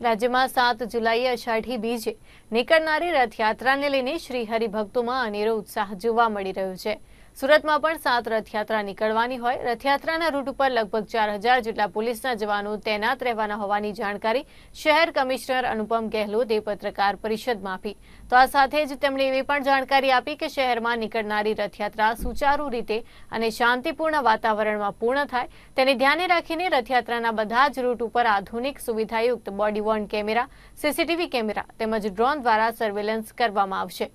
રાજ્યમાં સાત જુલાઈએ અષાઢી બીજે નીકળનારી રથયાત્રાને લઈને શ્રી હરિભક્તોમાં અનેરો ઉત્સાહ જોવા મળી રહ્યો છે. સુરતમાં પણ સાત રથયાત્રા નીકળવાની હોય. રથયાત્રાના રૂટ ઉપર લગભગ ચાર હજાર જેટલા પોલીસના જવાનો તૈનાત રહેવાના હોવાની જાણકારી શહેર કમિશનર અનુપમ ગેહલોતે પત્રકાર પરિષદમાં આપી. તો આ સાથે જ તેમણે એવી પણ જાણકારી આપી કે શહેરમાં નીકળનારી રથયાત્રા સુચારુ રીતે અને શાંતિપૂર્ણ વાતાવરણમાં પૂર્ણ થાય. તેને ધ્યાને રાખીને રથયાત્રાના બધા જ રૂટ ઉપર આધુનિક સુવિધાયુક્ત body worn camera, CCTV camera તેમજ ડ્રોન દ્વારા સર્વેલન્સ કરવામાં આવશે.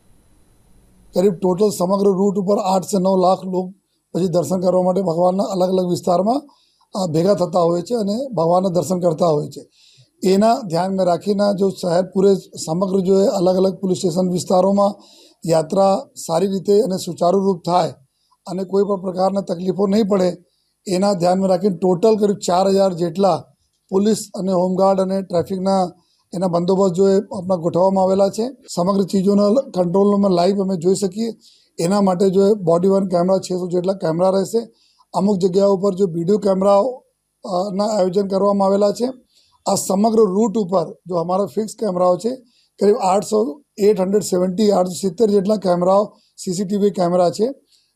કરીબ ટોટલ સમગ્ર રૂટ ઉપર આઠ સે નવ લાખ લોક પછી દર્શન કરવા માટે ભગવાનના અલગ અલગ વિસ્તારમાં આ ભેગા થતા હોય છે અને ભગવાનના દર્શન કરતા હોય છે. એના ધ્યાનમાં રાખીને જો શહેર પૂરે સમગ્ર જો અલગ અલગ પોલીસ સ્ટેશન વિસ્તારોમાં યાત્રા સારી રીતે અને સુચારુ રૂપ થાય અને કોઈ પણ પ્રકારના તકલીફો નહીં પડે, એના ધ્યાનમાં રાખીને ટોટલ કરીબ ચાર હજાર જેટલા પોલીસ અને હોમગાર્ડ અને ટ્રાફિકના એના બંદોબસ્ત જો એ આપણા ગોઠવવામાં આવેલા છે. સમગ્ર ચીજોના કંટ્રોલમાં લાઈવ અમે જોઈ શકીએ. એના માટે જો એ બોડી વન કેમેરા છસો જેટલા કેમેરા રહેશે. અમુક જગ્યાઓ ઉપર જો વીડિયો કેમેરાઓના આયોજન કરવામાં આવેલા છે. આ સમગ્ર રૂટ ઉપર જો અમારા ફિક્સ કેમેરાઓ છે, કરીબ આઠસો એટ હંડ્રેડ સેવન્ટી આઠસો સિત્તેર જેટલા કેમેરાઓ સીસીટીવી કેમેરા છે.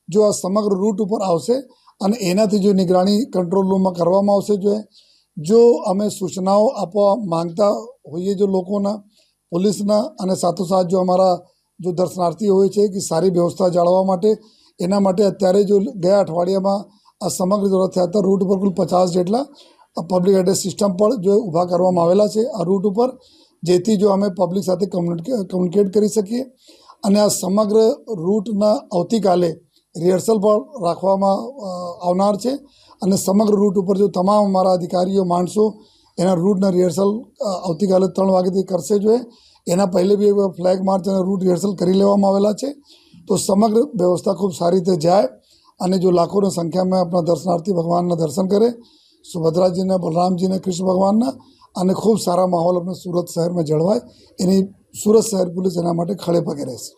જો આ સમગ્ર રૂટ ઉપર આવશે અને એનાથી જો નિગરાણી કંટ્રોલ રૂમમાં કરવામાં આવશે જો એ જો અમે સૂચનાઓ આપવા માંગતા હોઈએ જો લોકોના, પોલીસના અને સાથોસાથ જો અમારા જો દર્શનાર્થી હોય છે કે સારી વ્યવસ્થા જાળવવા માટે, એના માટે અત્યારે જો ગયા અઠવાડિયામાં આ સમગ્ર રથયાત્રા રૂટ ઉપર કુલ પચાસ જેટલા પબ્લિક એડ્રેસ સિસ્ટમ પણ જો ઊભા કરવામાં આવેલા છે, આ રૂટ ઉપર જેથી જો અમે પબ્લિક સાથે કમ્યુનિકેટ કરી શકીએ. અને આ સમગ્ર રૂટના આવતીકાલે રિહર્સલ પણ રાખવામાં આવનાર છે. અને સમગ્ર રૂટ ઉપર જો તમામ અમારા અધિકારીઓ માણસો એના રૂટના રિહર્સલ આવતીકાલે ત્રણ વાગ્યાથી કરશે જોઈએ એના પહેલે બી ફ્લેગ માર્ચ અને રૂટ રિહર્સલ કરી લેવામાં આવેલા છે. તો સમગ્ર વ્યવસ્થા ખૂબ સારી રીતે જાય અને જો લાખોની સંખ્યામાં આપણા દર્શનાર્થી ભગવાનના દર્શન કરે, સુભદ્રાજીના, બલરામજીના, કૃષ્ણ ભગવાનના, અને ખૂબ સારા માહોલ આપણે સુરત શહેરમાં જળવાય, એની સુરત શહેર પોલીસ એના માટે ખડે પગે રહેશે.